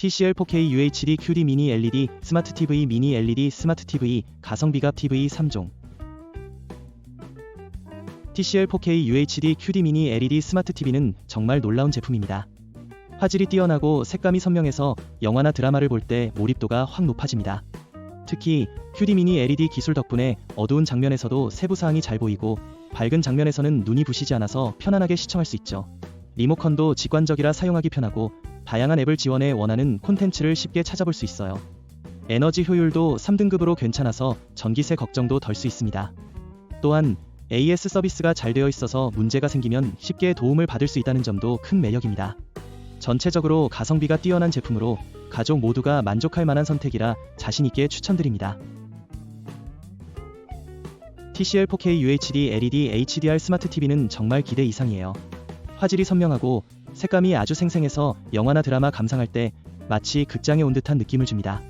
TCL 4K UHD QD 미니 LED 스마트 TV 미니 LED 스마트 TV 가성비 갑 TV 3종 TCL 4K UHD QD 미니 LED 스마트 TV는 정말 놀라운 제품입니다. 화질이 뛰어나고 색감이 선명해서 영화나 드라마를 볼 때 몰입도가 확 높아집니다. 특히 QD 미니 LED 기술 덕분에 어두운 장면에서도 세부 사항이 잘 보이고 밝은 장면에서는 눈이 부시지 않아서 편안하게 시청할 수 있죠. 리모컨도 직관적이라 사용하기 편하고 다양한 앱을 지원해 원하는 콘텐츠를 쉽게 찾아볼 수 있어요. 에너지 효율도 3등급으로 괜찮아서 전기세 걱정도 덜 수 있습니다. 또한 AS 서비스가 잘 되어 있어서 문제가 생기면 쉽게 도움을 받을 수 있다는 점도 큰 매력입니다. 전체적으로 가성비가 뛰어난 제품으로 가족 모두가 만족할 만한 선택이라 자신있게 추천드립니다. TCL 4K UHD LED HDR 스마트 TV는 정말 기대 이상이에요. 화질이 선명하고 색감이 아주 생생해서 영화나 드라마 감상할 때 마치 극장에 온 듯한 느낌을 줍니다.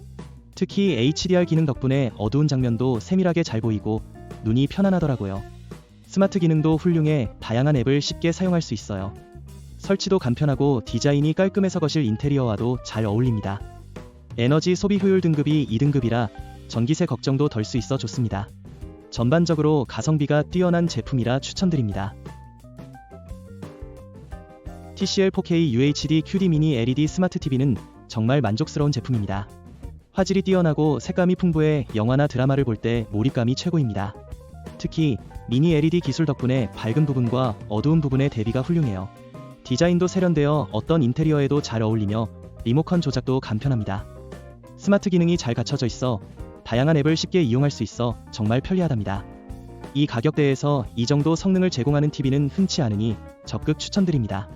특히 HDR 기능 덕분에 어두운 장면도 세밀하게 잘 보이고 눈이 편안하더라고요. 스마트 기능도 훌륭해 다양한 앱을 쉽게 사용할 수 있어요. 설치도 간편하고 디자인이 깔끔해서 거실 인테리어와도 잘 어울립니다. 에너지 소비 효율 등급이 2등급이라 전기세 걱정도 덜 수 있어 좋습니다. 전반적으로 가성비가 뛰어난 제품이라 추천드립니다. TCL 4K UHD QD 미니 LED 스마트 TV는 정말 만족스러운 제품입니다. 화질이 뛰어나고 색감이 풍부해 영화나 드라마를 볼 때 몰입감이 최고입니다. 특히 미니 LED 기술 덕분에 밝은 부분과 어두운 부분의 대비가 훌륭해요. 디자인도 세련되어 어떤 인테리어에도 잘 어울리며 리모컨 조작도 간편합니다. 스마트 기능이 잘 갖춰져 있어 다양한 앱을 쉽게 이용할 수 있어 정말 편리하답니다. 이 가격대에서 이 정도 성능을 제공하는 TV는 흔치 않으니 적극 추천드립니다.